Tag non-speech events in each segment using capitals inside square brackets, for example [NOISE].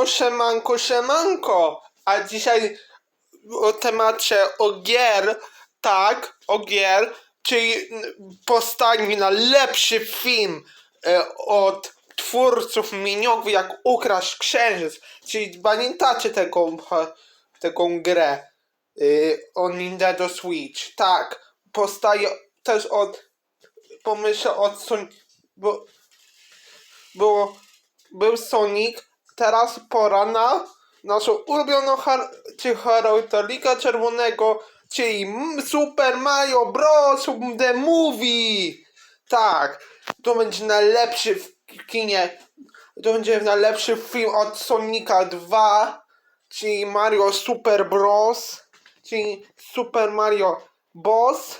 No siemanko, siemanko. A dzisiaj o temacie o gier, tak, o gier, czyli postawi na lepszy film e, od twórców miniowych jak Ukraść Księżyc. Czyli pamiętacie tego, e, taką grę y, o Nintendo Switch. Tak, powstaje też od pomyślę od Son... bo było był Sonic, teraz pora na naszą ulubioną har- czy charakterika czerwonego, czyli Super Mario Bros. The Movie. Tak, to będzie najlepszy w kinie, to będzie najlepszy film od Sonika 2, czyli Mario Super Bros. Czyli Super Mario Bros.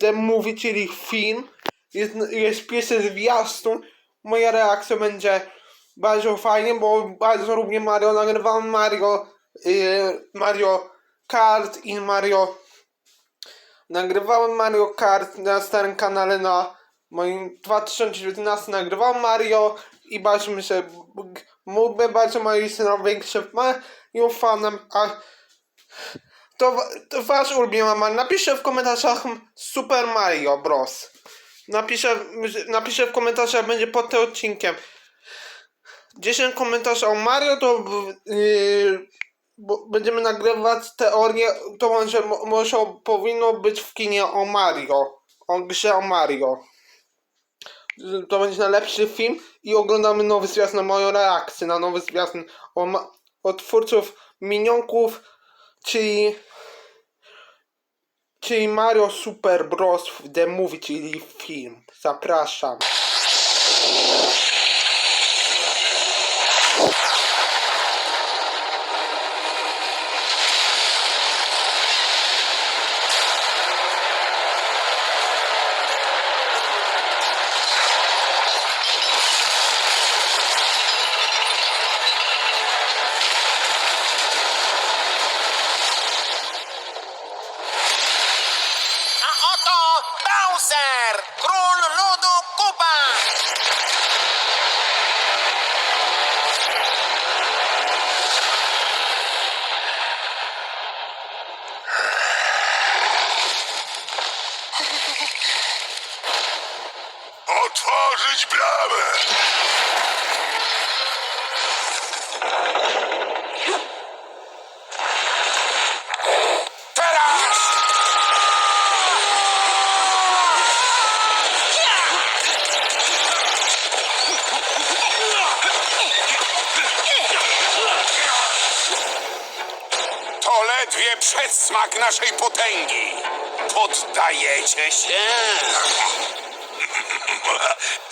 The Movie, czyli film. Jest, jest pierwszy zwiastun. Moja reakcja będzie bardzo fajnie, bo bardzo lubię Mario. Nagrywam Mario, yy, Mario Kart i Mario. Nagrywałem Mario Kart na starym kanale na moim 2019 nagrywałem Mario i bardzo mi się mógłby bardzo Mario jest największym Mario fanem, a to, to wasz ulubiony Mario. Napiszcie w komentarzach Super Mario Bros. Napiszę, napiszę w komentarzach, będzie pod tym odcinkiem. 10 komentarzy o Mario, to yy, będziemy nagrywać teorię, to może, może powinno być w kinie o Mario. O grze o Mario. To będzie najlepszy film i oglądamy nowy zwiastun na moją reakcję na nowy zwiastun o, od twórców Minionków, czyli czyli Mario Super Bros. The Movie, czyli film. Zapraszam. A oto Bowser, król ludu Kupa! Otworzyć bramę! Teraz! To ledwie przedsmak naszej potęgi. Poddajecie się?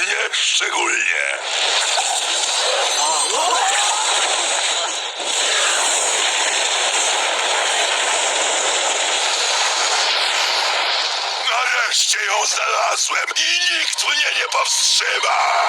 Nie szczególnie. Nareszcie ją znalazłem i nikt mnie nie powstrzyma!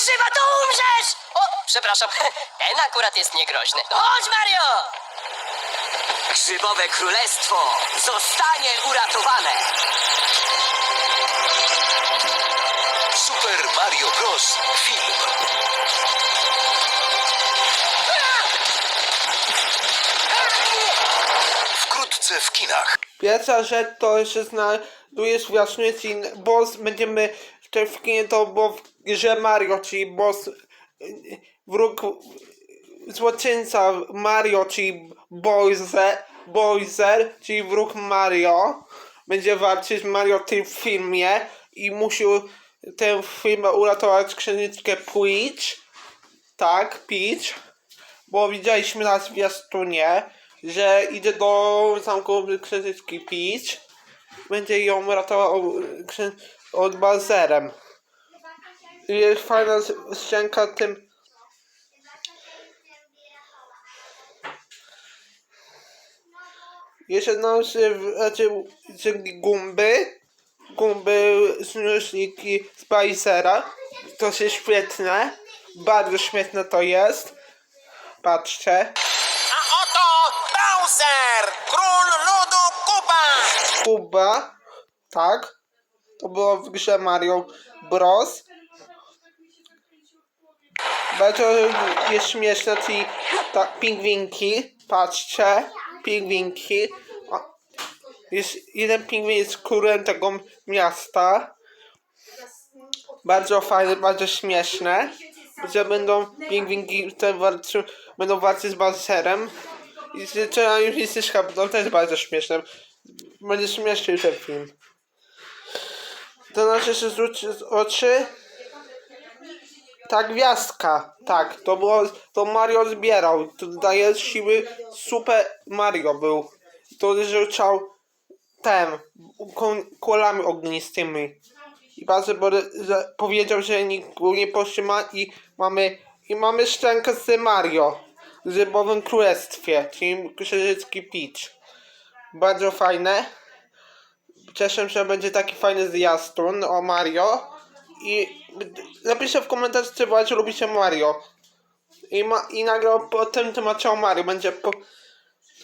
Grzyba, to umrzesz! O, przepraszam, [LAUGHS] ten akurat jest niegroźny. Chodź, Mario! Grzybowe królestwo zostanie uratowane! Super Mario Bros. Film. Wkrótce w kinach. Pierwsza rzecz to się znajduje zwiastunie, czyli boss będziemy w tym w kinie to bo w grze Mario, czyli boss wróg złoczyńca Mario, czyli Bowser, Bowser, czyli wróg Mario będzie walczyć z Mario w tym filmie i musiał ten film uratować księżniczkę Peach, tak, Peach, bo widzieliśmy na zwiastunie, że idzie do zamku księżniczki Peach, będzie ją ratował księ- od Bazerem. Jest fajna scenka tym Jeszcze nam się wracił gumby, gumby, snuśniki Spicera. To się świetne, bardzo świetne to jest. Patrzcie. A oto Bowser, król ludu Kupa! Kuba, tak, to było w grze Mario Bros. Bardzo jest śmieszne, czyli tak, pingwinki, patrzcie, pingwinki. Jest, jeden pingwin jest królem tego miasta. Bardzo fajne, bardzo śmieszne. Że będą pingwinki, walczy, będą walczyć z Bowserem. I zaczynają już jest to też bardzo śmieszne. Będzie śmieszny ten film. To znaczy, że rzuć z oczy. Ta gwiazdka, tak, to było, to Mario zbierał, to daje siły, super Mario był, to rzucał tem, kulami ognistymi i bardzo że powiedział, że nikt nie powstrzyma i mamy, i mamy szczękę z Mario, w Rybowym Królestwie, czyli Krzyżycki Peach, bardzo fajne, Cieszę się, że będzie taki fajny zwiastun o Mario. I napiszcie w komentarzu, czy bardzo lubicie Mario. I, ma, i nagle po tym temacie o Mario będzie po,